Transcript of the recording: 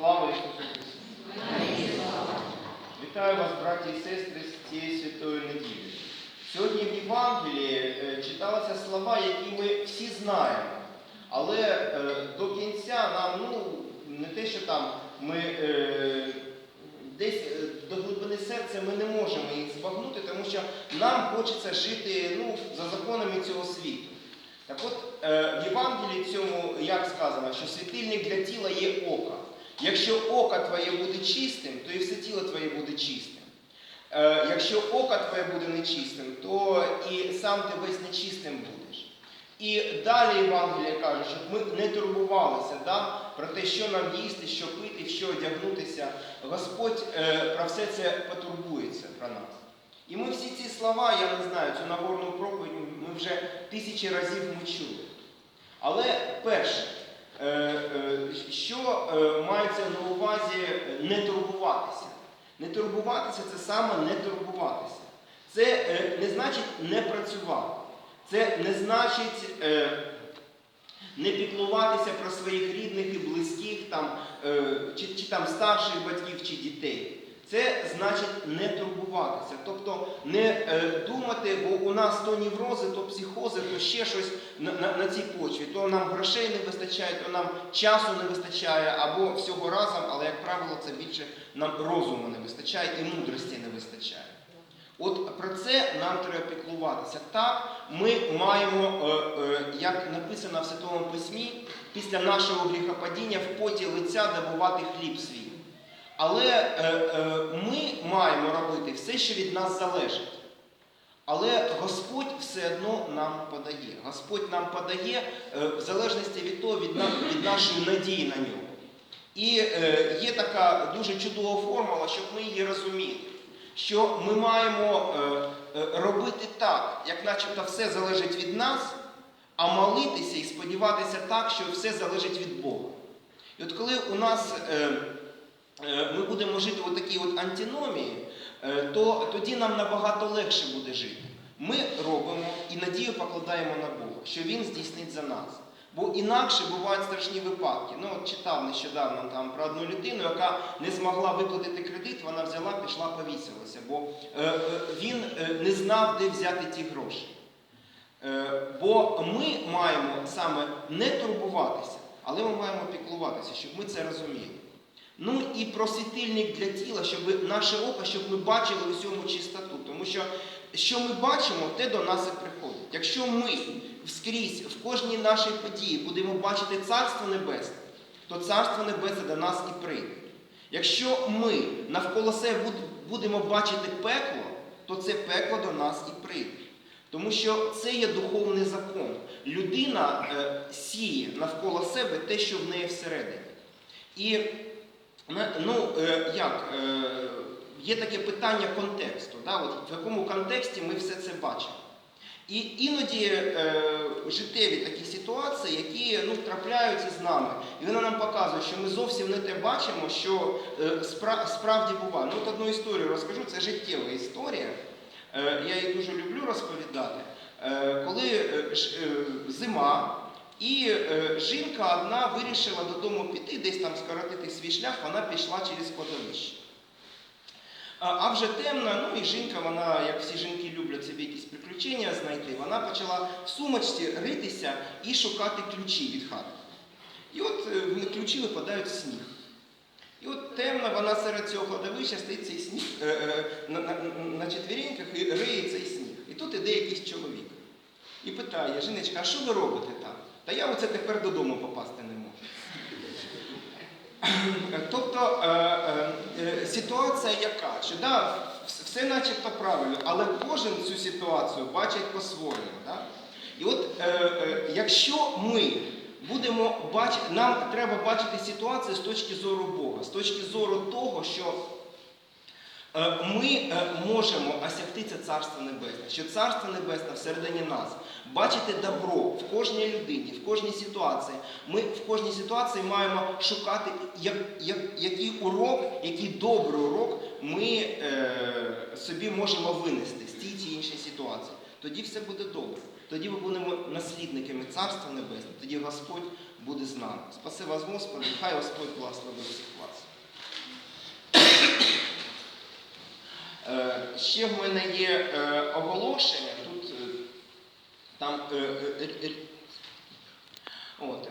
Слава Ісусу Христу! Вітаю вас, браті і сестри, з цієї святої неділі. Сьогодні в Євангелії е, читалися слова, які ми всі знаємо. Але е, до кінця нам, ну, не те, що там ми е, десь до глибини серця ми не можемо їх збагнути, тому що нам хочеться жити ну, за законами цього світу. Так от, в Євангелії цьому як сказано, що світильник для тіла є око. Якщо око твоє буде чистим, то і все тіло твоє буде чистим. Е, якщо око твоє буде нечистим, то і сам ти весь нечистим будеш. І далі Євангелія каже, щоб ми не турбувалися да, про те, що нам їсти, що пити, що одягнутися. Господь е, про все це потурбується про нас. І ми всі ці слова, я не знаю, цю нагорну проповідь ми вже тисячі разів ми чули. Але перше, е, мається на увазі не турбуватися? Не турбуватися це саме не турбуватися. Це е, не значить не працювати. Це не значить е, не піклуватися про своїх рідних і близьких, там, е, чи, чи там старших батьків, чи дітей. Значить не турбуватися, тобто не е, думати, бо у нас то неврози, то психози, то ще щось на, на, на цій почві. То нам грошей не вистачає, то нам часу не вистачає, або всього разом, але, як правило, це більше нам розуму не вистачає і мудрості не вистачає. От про це нам треба піклуватися. Так, ми маємо, е, е, як написано в Святому Письмі, після нашого гріхопадіння в поті лиця добувати хліб свій. Але е, е, ми маємо робити все, що від нас залежить. Але Господь все одно нам подає. Господь нам подає е, в залежності від того, від, на- від нашої надії на нього. І е, є така дуже чудова формула, щоб ми її розуміли, що ми маємо е, е, робити так, як начебто все залежить від нас, а молитися і сподіватися так, що все залежить від Бога. І от коли у нас е, ми будемо жити у такій от антиномії, е, то тоді нам набагато легше буде жити. Ми робимо і надію покладаємо на Бога, що Він здійснить за нас. Бо інакше бувають страшні випадки. Ну, от читав нещодавно там про одну людину, яка не змогла виплатити кредит, вона взяла, пішла, повісилася, бо е, е, він е, не знав, де взяти ті гроші. Е, бо ми маємо саме не турбуватися, але ми маємо піклуватися, щоб ми це розуміли. Ну і про світильник для тіла, щоб наше око, щоб ми бачили усьому чистоту. Тому що що ми бачимо, те до нас і приходить. Якщо ми вскрізь в кожній нашій події будемо бачити Царство Небесне, то Царство Небесне до нас і прийде. Якщо ми навколо себе будемо бачити пекло, то це пекло до нас і прийде. Тому що це є духовний закон. Людина е, сіє навколо себе те, що в неї всередині. І ну, е, як, е, є таке питання контексту. Да? От в якому контексті ми все це бачимо. І іноді е, життєві такі ситуації, які ну, трапляються з нами, і вона нам показує, що ми зовсім не те бачимо, що е, спра- справді буває. Ну, от одну історію розкажу, це життєва історія. Е, я її дуже люблю розповідати. Е, коли е, е, зима, і е, жінка одна вирішила додому піти, десь там скоротити свій шлях, вона пішла через кладовище. А, а вже темно, ну і жінка, вона, як всі жінки люблять собі якісь приключення знайти, вона почала в сумочці ритися і шукати ключі від хати. І от е, ключі випадають в сніг. І от темно, вона серед цього кладовища стоїть цей сніг е, е, на, на, на четвіріньках і риє цей сніг. І тут іде якийсь чоловік. І питає, жіночка, а що ви робите там? Та я оце тепер додому попасти не можу. Тобто е, е, е, ситуація яка? Що да, все начебто правильно, але кожен цю ситуацію бачить по-своєму. Да? І от якщо ми будемо бачити, нам треба бачити ситуацію з точки зору Бога, з точки зору того, що Ми е, можемо осягти це Царство Небесне, що Царство Небесне всередині нас, бачити добро в кожній людині, в кожній ситуації. Ми в кожній ситуації маємо шукати, як, як, який урок, який добрий урок ми е, собі можемо винести з тієї чи іншої ситуації. Тоді все буде добре. Тоді ми будемо наслідниками Царства Небесного, тоді Господь буде з нами. Спаси вас, Господи, хай Господь благословить всіх вас. Е, Ще в мене є е, оголошення. Тут е, там е, от,